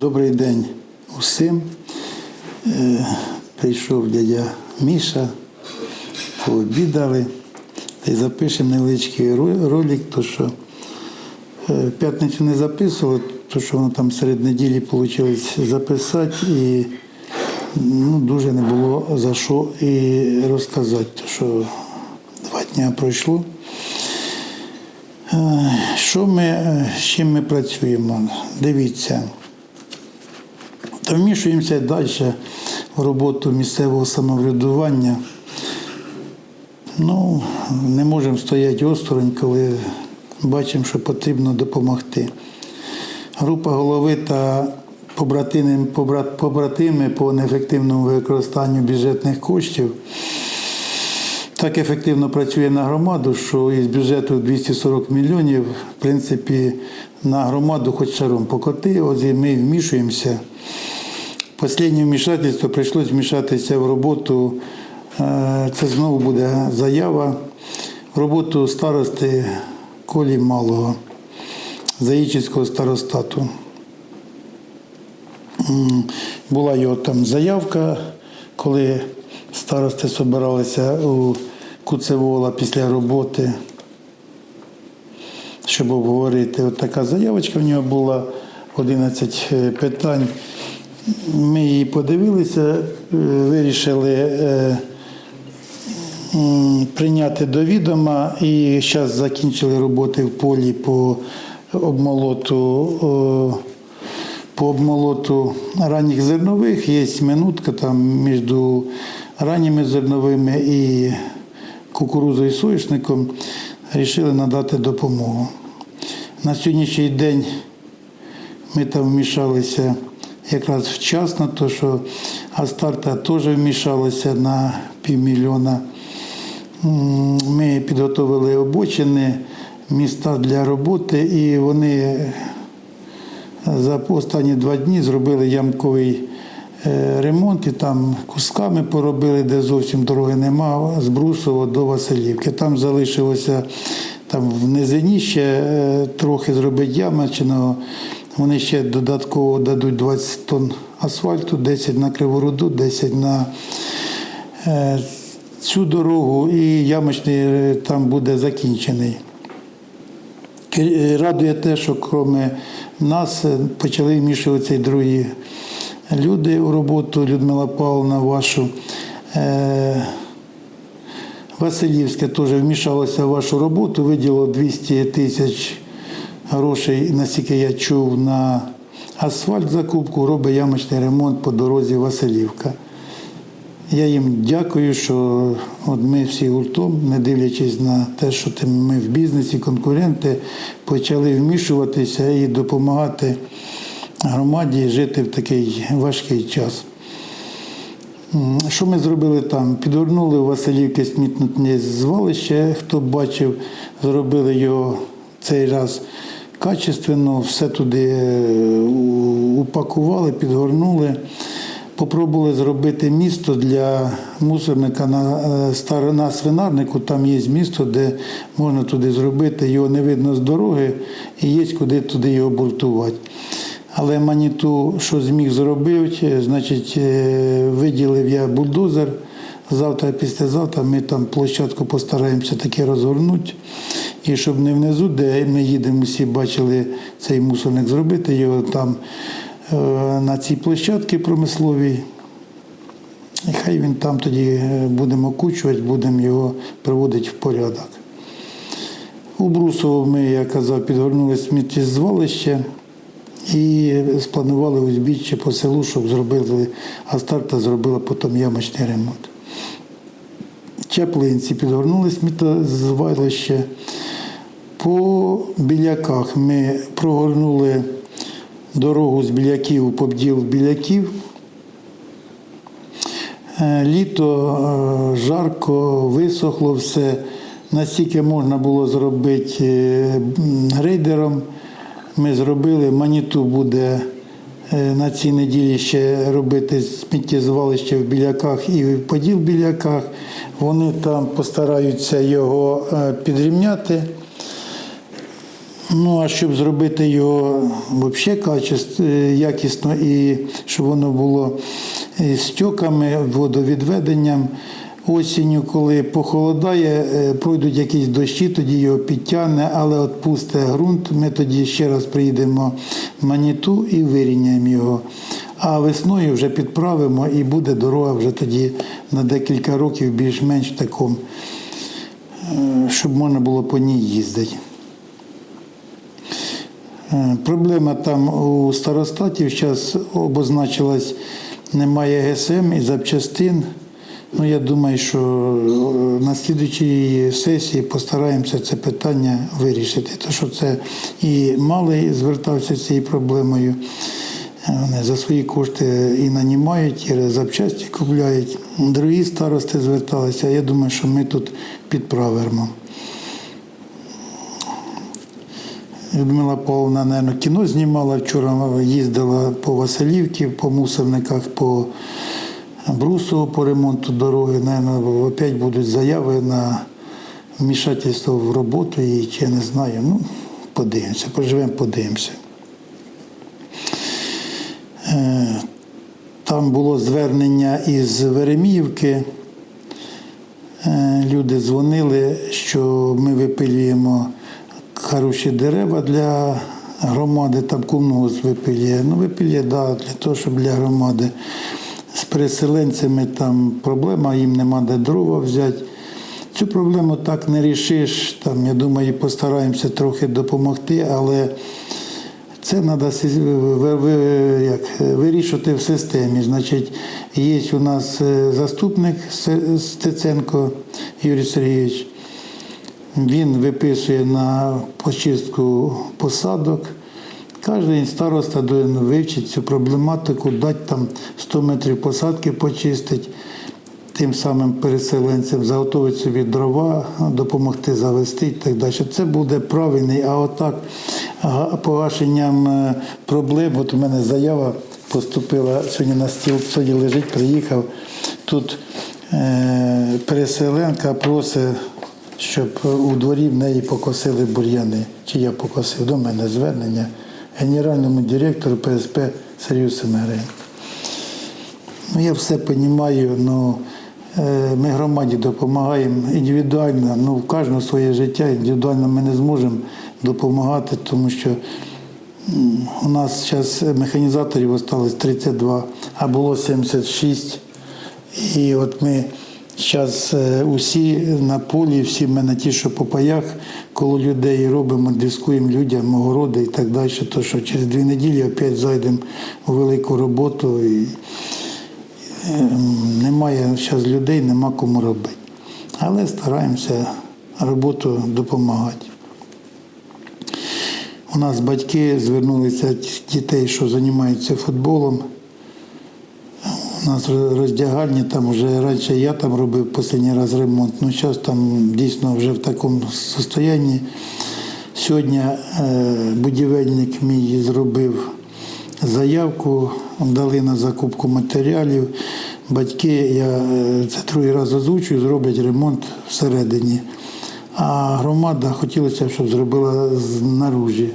Добрий день усім. Е, Прийшов дядя Міша, пообідали та й запишемо невеличкий ролик, то що е, п'ятницю не записували, то що воно там серед неділі вийшло записати і ну, дуже не було за що і розказати, то що два дні пройшло. Е, Що ми, з чим ми працюємо? Дивіться. Та вмішуємося далі в роботу місцевого самоврядування. Ну, не можемо стояти осторонь, коли бачимо, що потрібно допомогти. Група голови та побратими, побрат- побратими по неефективному використанню бюджетних коштів так ефективно працює на громаду, що із бюджету 240 мільйонів, в принципі, на громаду хоч шаром покоти, і ми вмішуємося. Останнє вмішательство прийшлось вмішатися в роботу. Це знову буде заява в роботу старости Колі Малого, Заїчицького старостату. Була його там заявка, коли старости збиралися у Куцевола після роботи, щоб обговорити. От така заявочка в нього була 11 е, питань. Ми її подивилися, е, вирішили е, прийняти до відома і зараз закінчили роботи в полі по обмолоту. по обмолоту ранніх зернових є минутка там між ранніми зерновими і кукурузою і соняшником. Рішили надати допомогу. На сьогоднішній день ми там вмішалися якраз вчасно, то що Астарта теж вмішалася на півмільйона. Ми підготовили обочини, міста для роботи, і вони за останні два дні зробили ямковий е, ремонт і там кусками поробили, де зовсім дороги нема, з Брусова до Василівки. Там залишилося там в низині ще е, трохи зробити ямочного. Вони ще додатково дадуть 20 тонн асфальту, 10 на Криворуду, 10 на е, цю дорогу, і ямочний е, там буде закінчений. Радує те, що крім нас е, почали вмішуватися і другі люди у роботу. Людмила Павловна, вашу. Е, Васильівське теж вмішалося в вашу роботу, виділило 200 тисяч грошей, наскільки я чув, на асфальт закупку, робить ямочний ремонт по дорозі Василівка. Я їм дякую, що от ми всі гуртом, не дивлячись на те, що ми в бізнесі, конкуренти, почали вмішуватися і допомагати громаді жити в такий важкий час. Що ми зробили там? Підгорнули у Василівки смітне звалище, хто бачив, зробили його цей раз качественно, все туди е, упакували, підгорнули. Попробували зробити місто для мусорника на, е, на свинарнику. Там є місто, де можна туди зробити. Його не видно з дороги і є куди туди його бортувати. Але маніту, що зміг зробити, значить, е, виділив я бульдозер. Завтра, післязавтра ми там площадку постараємося таки розгорнути. І щоб не внизу, де ми їдемо, всі бачили цей мусорник зробити, його там е, на цій площадці промисловій. І хай він там тоді е, будемо окучувати, будемо його приводити в порядок. У Брусово ми, я казав, підгорнули сміттєзвалище і спланували узбіччя по селу, щоб зробили, Астарта зробила потім ямочний ремонт. Чаплинці підгорнули сміттєзвалище. По біляках ми прогорнули дорогу з біляків побділ біляків. Е, Літо е, жарко, висохло все. Настільки можна було зробити е, рейдером. Ми зробили, маніту буде на цій неділі ще робити сміттєзвалище в біляках і в поділ біляках. Вони там постараються його підрівняти. Ну, а щоб зробити його взагалі е, якісно і щоб воно було е, стьоками, водовідведенням, осінню, коли похолодає, е, пройдуть якісь дощі, тоді його підтягне, але от пусте ґрунт, ми тоді ще раз приїдемо в маніту і вирівняємо його. А весною вже підправимо і буде дорога вже тоді на декілька років більш-менш в такому, е, щоб можна було по ній їздити. Е, Проблема там у старостатів зараз обозначилась, немає ГСМ і запчастин. Ну, я думаю, що е, на слідчій сесії постараємося це питання вирішити. Тому що це і малий звертався з цією проблемою. Е, Вони за свої кошти і нанімають, і запчасті купляють. Другі старости зверталися. Я думаю, що ми тут підправимо. Людмила Павловна, мабуть, кіно знімала вчора, їздила по Василівці, по мусорниках, по Брусову, по ремонту дороги. Наверно, опять будуть заяви на вмішательство в роботу її, чи я не знаю. Ну, подивимося, поживемо, подивимося. Е, Там було звернення із Вереміївки. Е, Люди дзвонили, що ми випилюємо хороші дерева для громади, там комунгос випилює. Ну, випилює, да, для того, щоб для громади. З переселенцями там проблема, їм нема де дрова взяти. Цю проблему так не рішиш. Там, я думаю, постараємося трохи допомогти, але це треба як, вирішувати в системі. Значить, є у нас е, заступник Стеценко Юрій Сергійович. Він виписує на почистку посадок. Кожен староста повинен вивчити цю проблематику, дати там 100 метрів посадки почистити, тим самим переселенцям заготовити собі дрова, допомогти завести і так далі. Це буде правильний, а отак погашенням е, проблем. От у мене заява поступила сьогодні на стіл, сьогодні лежить, приїхав. Тут е, переселенка просить, щоб у дворі в неї покосили бур'яни. Чи я покосив до мене звернення генеральному директору ПСП Сергію Семеренку. Ну, я все розумію, ну, е, ми громаді допомагаємо індивідуально, ну, в кожного своє життя, індивідуально ми не зможемо допомагати, тому що у нас зараз механізаторів осталось 32, а було 76. І от ми зараз усі на полі, всі ми на ті, що по паях, коло людей робимо, дискуємо людям, огороди і так далі. То що через дві неділі опять зайдемо у велику роботу. І, Ем, немає зараз людей, нема кому робити. Але стараємося роботу допомагати. У нас батьки звернулися дітей, що займаються футболом. У нас роздягальні, там вже раніше я там робив останній раз ремонт, ну зараз там дійсно вже в такому стані. Сьогодні е, будівельник мій зробив заявку, дали на закупку матеріалів. Батьки, я е, це другий раз озвучую, зроблять ремонт всередині. А громада хотілося, щоб зробила знаружі.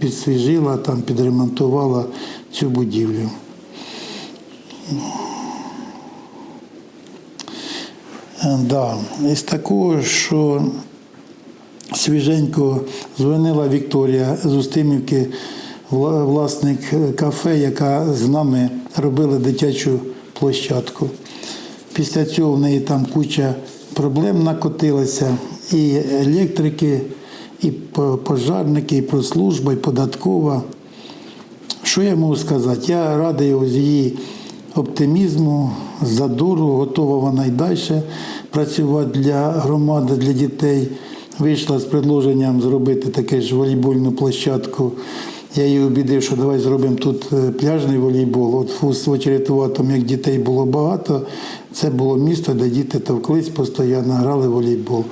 Підсвіжила, там, підремонтувала цю будівлю. Да. Із такого, що свіженько дзвонила Вікторія з Устимівки, власник кафе, яка з нами робила дитячу площадку. Після цього в неї там куча проблем накотилася. І електрики, і пожарники, і прослужба, і податкова. Що я можу сказати? Я радий з її оптимізму, задору, готова вона й далі працювати для громади, для дітей. Вийшла з предложенням зробити таке ж волейбольну площадку. Я її обідив, що давай зробимо тут е, пляжний волейбол. От в Свочеретуватому, як дітей було багато, це було місто, де діти товклись, постійно грали в волейбол.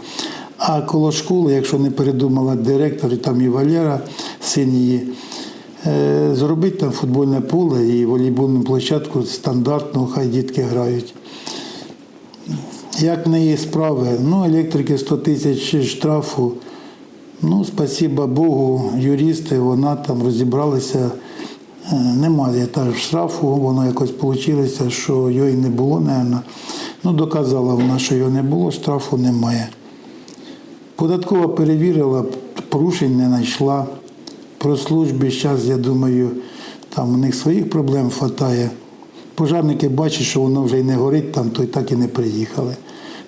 А коло школи, якщо не передумала директор, і там і Валера, син її, Зробити там футбольне поле і волейбольну площадку стандартну, хай дітки грають. Як в неї справи? Ну, електрики 100 тисяч штрафу. Ну, спасіба Богу, юристи, вона там розібралися. Е, Немає та штрафу, воно якось вийшло, що його не було, напевно. Ну, доказала вона, що його не було, штрафу немає. Податкова перевірила, порушень не знайшла. Про служби зараз, я думаю, там у них своїх проблем вистачає. Пожарники бачать, що воно вже й не горить, там, то й так і не приїхали.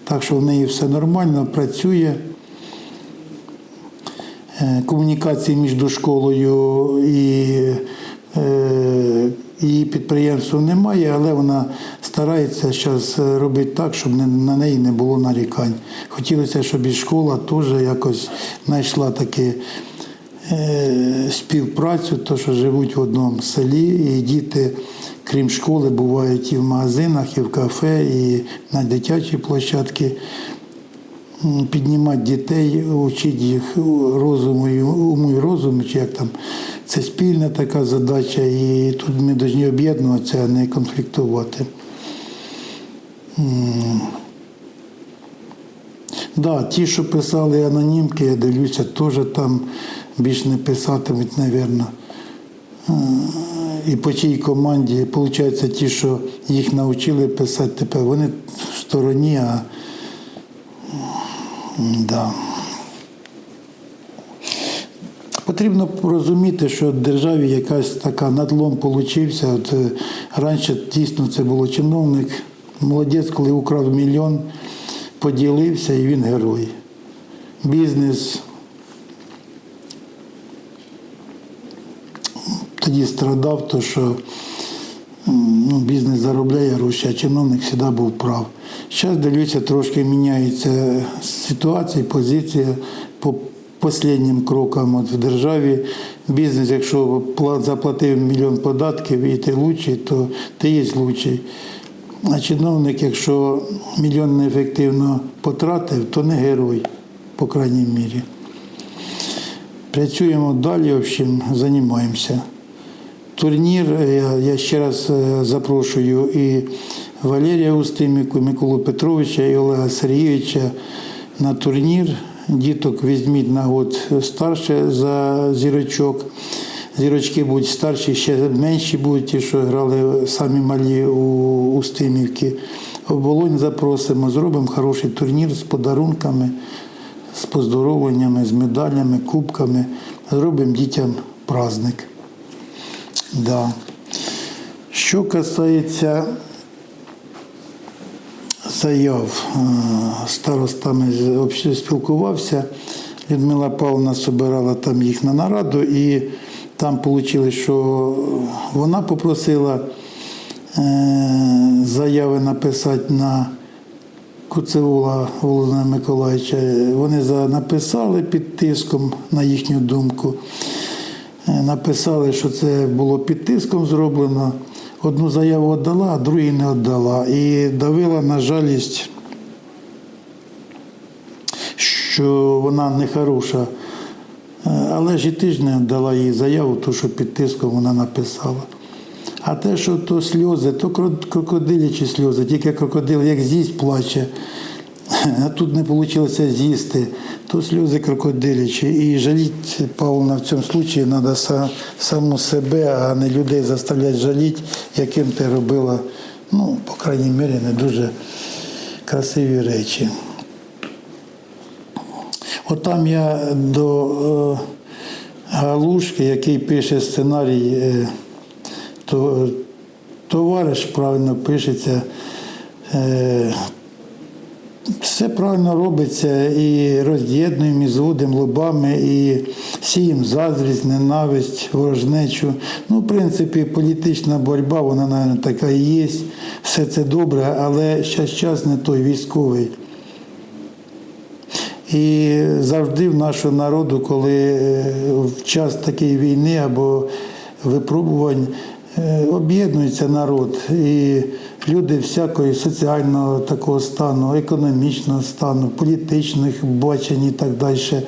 Так що в неї все нормально, працює. Е, Комунікації між школою і е, її підприємством немає, але вона старається зараз робити так, щоб на неї не було нарікань. Хотілося, щоб і школа теж якось знайшла таки е, співпрацю, то що живуть в одному селі, і діти, крім школи, бувають і в магазинах, і в кафе, і на дитячій площадці. Піднімати дітей, вчити їх розуму, і- уму і розуму, чи як там. Це спільна така задача, і тут ми повинні об'єднуватися, а не конфліктувати. Да, ті, що писали анонімки, я дивлюся, теж там більш не писатимуть, мабуть. І по тій команді, виходить, ті, що їх навчили писати тепер, вони в стороні, а да. Потрібно розуміти, що в державі якась така надлом получився. От е, раніше дійсно це було чиновник, молодець, коли украв мільйон, поділився і він герой. Бізнес тоді страдав, то що ну, бізнес заробляє гроші, а чиновник завжди був прав. Зараз дивлюся, трошки міняється ситуація, позиція по останнім крокам от в державі. Бізнес, якщо заплатив мільйон податків і ти лучший, то ти є лучший. А чиновник, якщо мільйон неефективно потратив, то не герой, по крайній мірі. Працюємо далі, в общем, займаємося. Турнір, я, я ще раз е, запрошую і Валерія Устиміку, і Миколу Петровича, і Олега Сергійовича на турнір. Діток візьміть на год старше за зірочок. Зірочки будуть старші, ще менші будуть ті, що грали самі малі у Устимівки. Оболонь запросимо, зробимо хороший турнір з подарунками, з поздоровленнями, з медалями, кубками. Зробимо дітям праздник. Да. Що касається заяв, е, старостами спілкувався. Людмила Павловна збирала там їх на нараду, і там вийшло, що вона попросила е, заяви написати на Куцевола Володимира Миколаївича. Вони написали під тиском, на їхню думку. Е, Написали, що це було під тиском зроблено. Одну заяву віддала, а другу не віддала. І давила на жалість, що вона не хороша. Е, Але ж і ти ж дала їй заяву, ту, що під тиском вона написала. А те, що то сльози, то кро- крокодилячі сльози, тільки крокодил як з'їсть плаче, а тут не вийшло з'їсти, то сльози крокодилячі. І жаліть, Павловна, в цьому випадку треба саму себе, а не людей заставляти жаліти, яким ти робила, ну, по крайній мірі, не дуже красиві речі. От там я до е, Галушки, який пише сценарій, е, то товариш правильно пишеться. Все правильно робиться і роз'єднуємо, і зводимо лобами, і сіємо заздрість, ненависть, ворожнечу. Ну, в принципі, політична боротьба, вона, мабуть, така і є. Все це добре, але зараз час не той військовий. І завжди в нашого народу, коли е, в час такої війни або випробувань е, об'єднується народ, і люди всякої соціального такого стану, економічного стану, політичних бачень і так далі,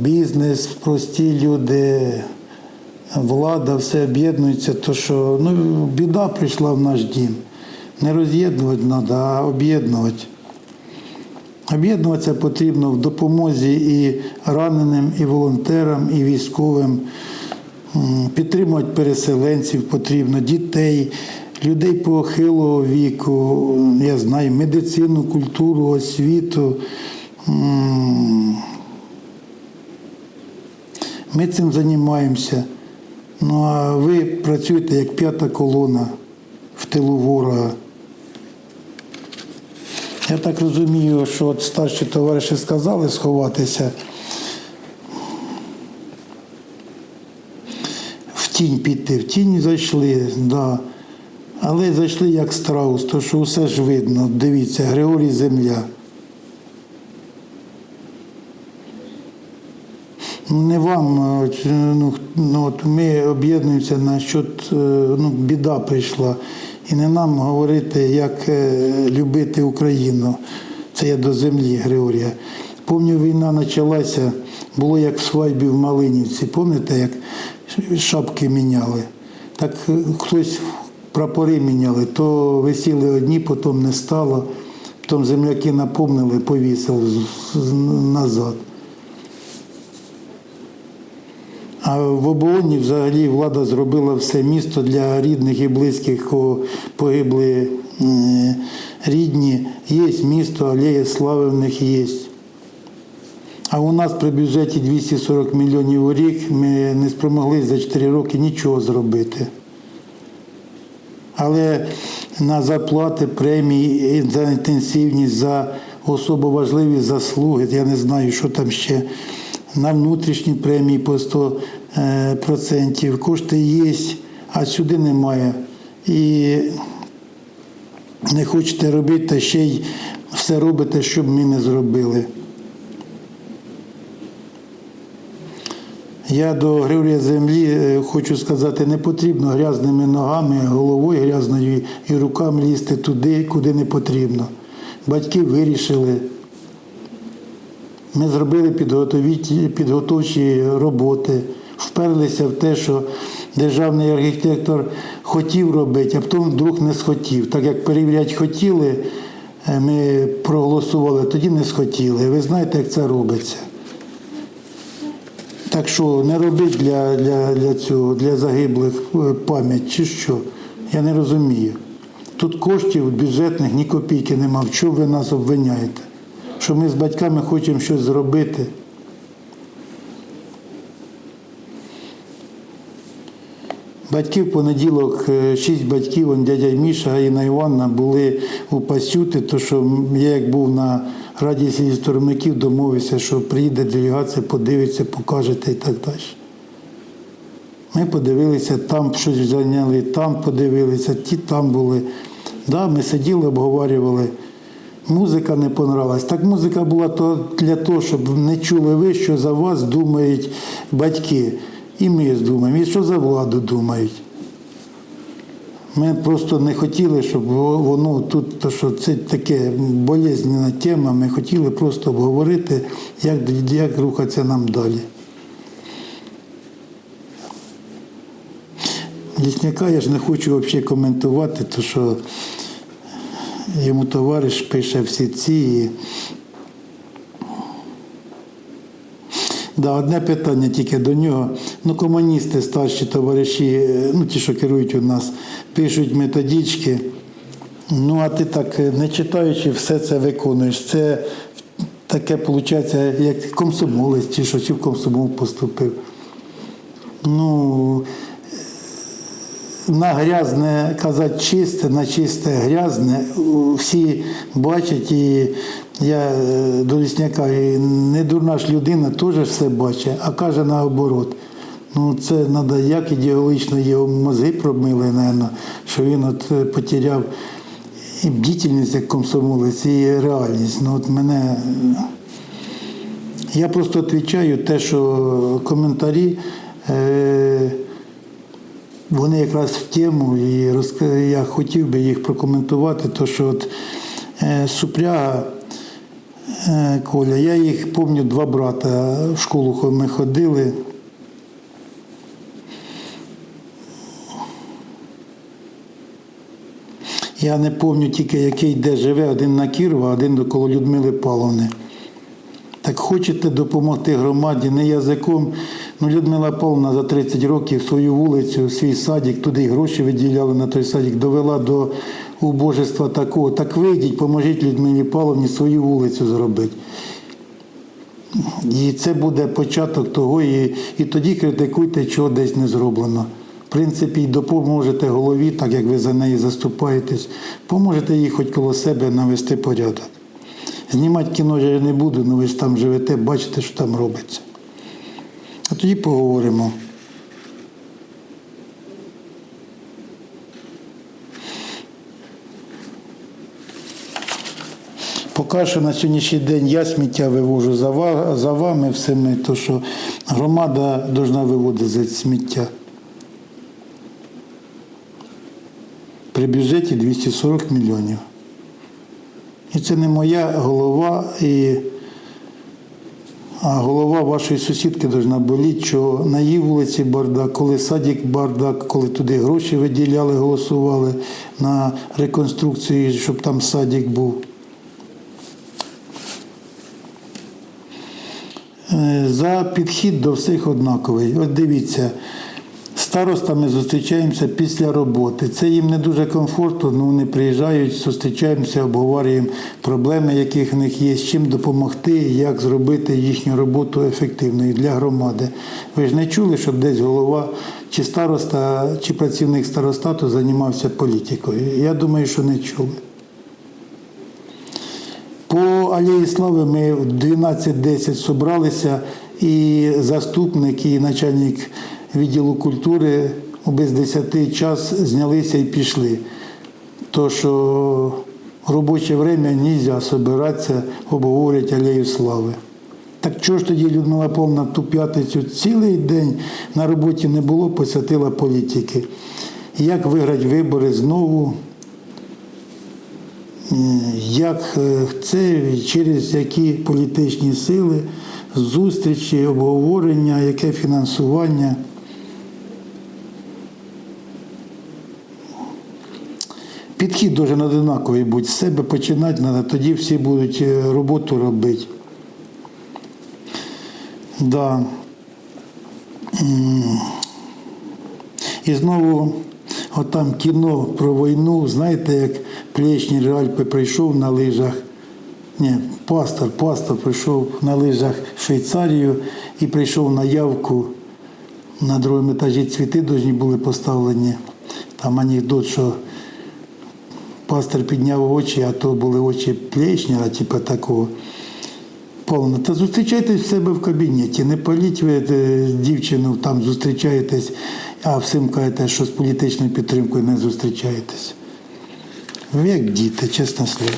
бізнес, прості люди, влада, все об'єднується, то що ну, біда прийшла в наш дім. Не роз'єднувати треба, а об'єднувати. Об'єднуватися потрібно в допомозі і раненим, і волонтерам, і військовим. Підтримувати переселенців потрібно, дітей, людей похилого віку, я знаю, медицину, культуру, освіту. Ми цим займаємося. Ну а ви працюєте як п'ята колона в тилу ворога. Я так розумію, що от старші товариші сказали сховатися. В тінь піти, в тінь зайшли, да. Але зайшли як страус, то що все ж видно. Дивіться, Григорій Земля. Ну, Не вам, е, ну, ну, от ми об'єднуємося на що ну, біда прийшла. І не нам говорити, як е, любити Україну. Це я до землі Григорія. Помню, війна почалася, було як в свадьбі в Малинівці. Пам'ятаєте, як шапки міняли? Так е, хтось прапори міняли, то висіли одні, потім не стало, потім земляки напомнили, повісили назад. А в обороні взагалі влада зробила все місто для рідних і близьких, кого погибли е, рідні. Є місто, алея слави в них є. А у нас при бюджеті 240 мільйонів у рік ми не спромогли за 4 роки нічого зробити. Але на зарплати, премії, за інтенсивність, за особо важливі заслуги, я не знаю, що там ще, на внутрішні премії по 100%, е, кошти є, а сюди немає. І не хочете робити, та ще й все робите, щоб ми не зробили. Я до Григорія Землі е, хочу сказати, не потрібно грязними ногами, головою грязною і руками лізти туди, куди не потрібно. Батьки вирішили. Ми зробили підготовчі роботи, вперлися в те, що державний архітектор хотів робити, а потім вдруг не схотів. Так як перевіряти хотіли, е, ми проголосували, тоді не схотіли. Ви знаєте, як це робиться. Так що не робіть для, для, для цього, для загиблих е, пам'ять чи що. Я не розумію. Тут коштів бюджетних ні копійки нема. В чому ви нас обвиняєте? Що ми з батьками хочемо щось зробити. Батьки в понеділок, е, шість батьків, он дядя Міша, Інна Івановна були у Пасюти, то що я як був на Раді сільстормиків, домовився, що приїде делегація, подивиться, покажете і так далі. Ми подивилися, там щось зайняли, там подивилися, ті там були. Да, ми сиділи, обговорювали. Музика не понравилась. Так музика була для того, щоб не чули ви, що за вас думають батьки. І ми думаємо, і що за владу думають. Ми просто не хотіли, щоб воно тут, то що це таке болезненна тема, ми хотіли просто обговорити, як, як рухатися нам далі. Лісняка я ж не хочу взагалі коментувати, тому що йому товариш пише всі ці. Да, одне питання тільки до нього. Ну, комуністи, старші товариші, е, ну ті, що керують у нас, пишуть методички. Ну, а ти так, е, не читаючи, все це виконуєш. Це таке, виходить, як комсомолець, чи що, чи в комсомол поступив. Ну, на грязне казати чисте, на чисте грязне. Всі бачать, і я е, до лісняка, і не дурна ж людина теж все бачить, а каже наоборот. Ну, це треба як ідеологічно його мозги промили, напевно, що він от е, потеряв і бдительність як комсомолець, і реальність. Ну, от мене е, я просто відповідаю те, що коментарі. Е, вони якраз в тему, і я хотів би їх прокоментувати, то що от Супряга Коля, я їх пам'ятаю, два брата в школу ми ходили. Я не пам'ятаю тільки, який де живе, один на Кірова, а один коло Людмили Павловни. Так хочете допомогти громаді не язиком. Ну, Людмила Павловна за 30 років свою вулицю, свій садик, туди гроші виділяли на той садик, довела до убожества такого. Так вийдіть, поможіть Людмилі Павловні свою вулицю зробити. І це буде початок того, і, і тоді критикуйте, чого десь не зроблено. В принципі, допоможете голові, так як ви за неї заступаєтесь, поможете їй хоч коло себе навести порядок. Знімати кіно я не буду, ну ви ж там живете, бачите, що там робиться. А тоді поговоримо. Поки що на сьогоднішній день я сміття вивожу за, вами всіми, то що громада повинна виводити сміття. При бюджеті 240 мільйонів. І це не моя голова, і, а голова вашої сусідки повинна боліти, що на її вулиці бардак, коли садик бардак, коли туди гроші виділяли, голосували на реконструкцію, щоб там садик був. Е, За підхід до всіх однаковий. От дивіться, старостами зустрічаємося після роботи. Це їм не дуже комфортно, але вони приїжджають, зустрічаємося, обговорюємо проблеми, яких в них є, з чим допомогти, як зробити їхню роботу ефективною для громади. Ви ж не чули, щоб десь голова чи староста, чи працівник старостату займався політикою. Я думаю, що не чули. По Алеї Слави ми в 12.10 зібралися, і заступник, і начальник відділу культури без 10 час знялися і пішли. То, що в робоче время не можна збиратися, обговорювати Алею Слави. Так чого ж тоді Людмила Павловна в ту п'ятницю цілий день на роботі не було, посвятила політики. Як виграти вибори знову? Як е, це через які політичні сили, зустрічі, обговорення, яке фінансування. Підхід дуже одинаковий бути. З себе починати треба, тоді всі будуть е, роботу робити. Да. І знову отам кіно про війну, знаєте, як Плечнір Альпи прийшов на лижах. Ні, пастор, пастор прийшов на лижах в Швейцарію і прийшов на явку. На другому етажі цвіти повинні були поставлені. Там анекдот, що пастор підняв очі, а то були очі Плечніра, типу такого. Павловна, та зустрічайтесь в себе в кабінеті. Не паліть ви е, дівчину, там зустрічаєтесь, а всім кажете, що з політичною підтримкою не зустрічаєтесь. Ви як діти, чесне слово.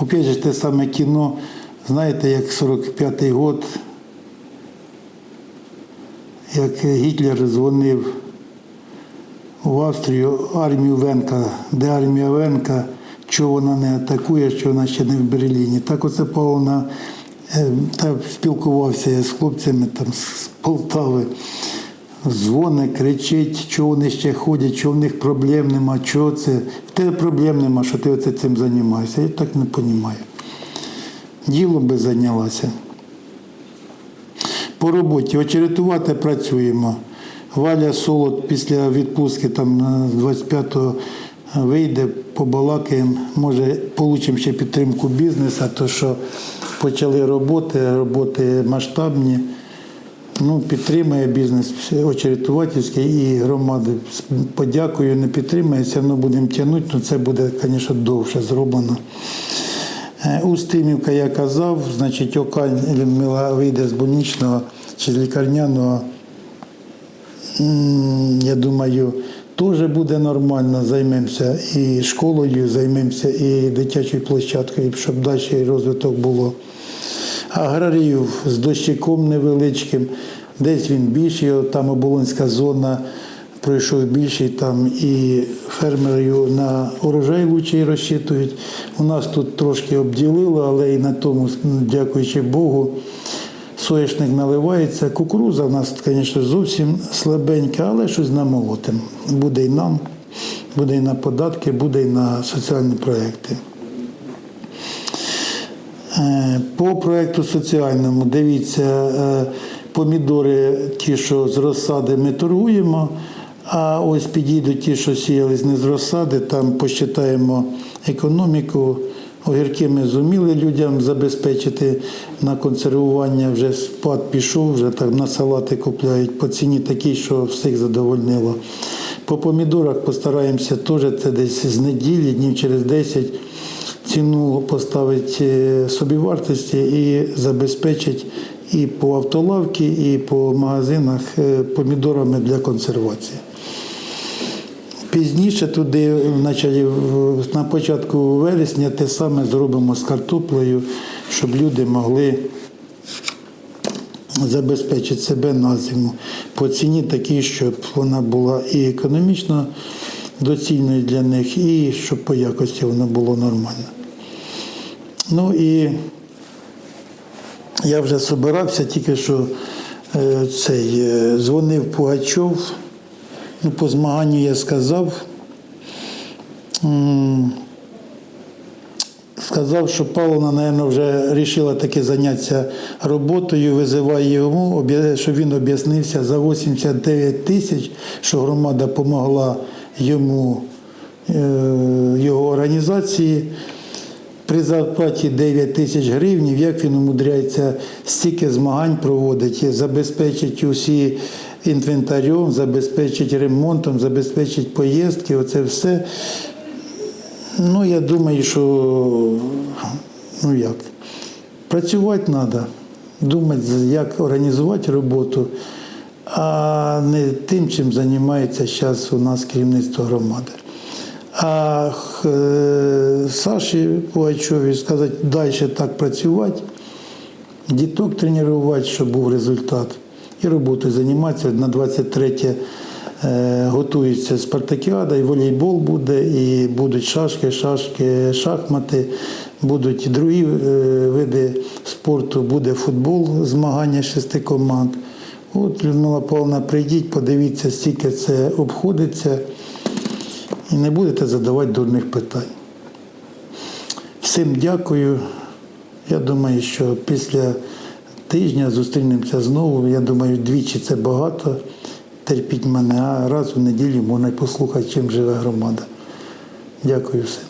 Опять же, те саме кіно, знаєте, як 45-й год, як Гітлер дзвонив в Австрію армію Венка, де армія Венка, чого вона не атакує, що вона ще не в Берліні. Так оце Павловна е, спілкувався я з хлопцями там з Полтави. Дзвони, кричить, чого вони ще ходять, чого в них проблем нема, чого це. В тебе проблем нема, що ти оце цим займаєшся. Я так не розумію. Ділом би зайнялася. По роботі очеретувати працюємо. Валя Солод після відпустки там 25-го вийде, побалакаємо, може, получимо ще підтримку бізнесу, то що почали роботи, роботи масштабні. Ну, підтримує бізнес очеретувательський і громади. Подякую, не підтримується, але будемо тягнути, але це буде, звісно, довше зроблено. Е, Устимівка, я казав, значить, Окань Людмила вийде з больничного чи з лікарняного. Я думаю, теж буде нормально. Займемося і школою, займемося і дитячою площадкою, щоб далі розвиток було. Аграріїв з дощиком невеличким, десь він більший, там оболонська зона пройшов більший, там і фермерів на урожай лучший розчитують. У нас тут трошки обділило, але і на тому, дякуючи Богу, соняшник наливається. Кукуруза в нас, звісно, зовсім слабенька, але щось намолотимо. Буде і нам, буде і на податки, буде і на соціальні проекти. Е, По проекту соціальному, дивіться, е, помідори, ті, що з розсади, ми торгуємо, а ось підійдуть ті, що сіялись не з розсади, там посчитаємо економіку. Огірки ми зуміли людям забезпечити на консервування, вже спад пішов, вже так на салати купляють по ціні такій, що всіх задовольнило. По помідорах постараємося теж це десь з неділі, днів через 10 ціну поставить е, собівартості і забезпечить і по автолавці, і по магазинах е, помідорами для консервації. Пізніше туди, на початку вересня, те саме зробимо з картоплею, щоб люди могли забезпечити себе на зиму по ціні такій, щоб вона була і економічно доцільною для них, і щоб по якості воно було нормально. Ну і я вже собирався, тільки що е, цей, е, дзвонив Пугачов. Ну, по змаганню я сказав. Сказав, що Павловна, мабуть, вже вирішила таки зайнятися роботою, визиває йому, щоб він об'яснився за 89 тисяч, що громада допомогла йому, е, його організації. При зарплаті 9 тисяч гривень, як він умудряється стільки змагань проводить, забезпечить усі інвентарем, забезпечить ремонтом, забезпечить поїздки, оце все. Ну, я думаю, що ну як, працювати треба, думати, як організувати роботу, а не тим, чим займається зараз у нас керівництво громади. А е, Саші Пугачові сказати, далі так працювати, діток тренувати, щоб був результат, і роботою займатися. На 23 е, готується спартакіада, і волейбол буде, і будуть шашки, шашки, шахмати, будуть другі е, види спорту, буде футбол, змагання шести команд. От, Людмила Павловна, прийдіть, подивіться, скільки це обходиться, і не будете задавати дурних питань. Всім дякую. Я думаю, що після тижня зустрінемося знову. Я думаю, двічі це багато. Терпіть мене, а раз у неділю можна й послухати, чим живе громада. Дякую всім.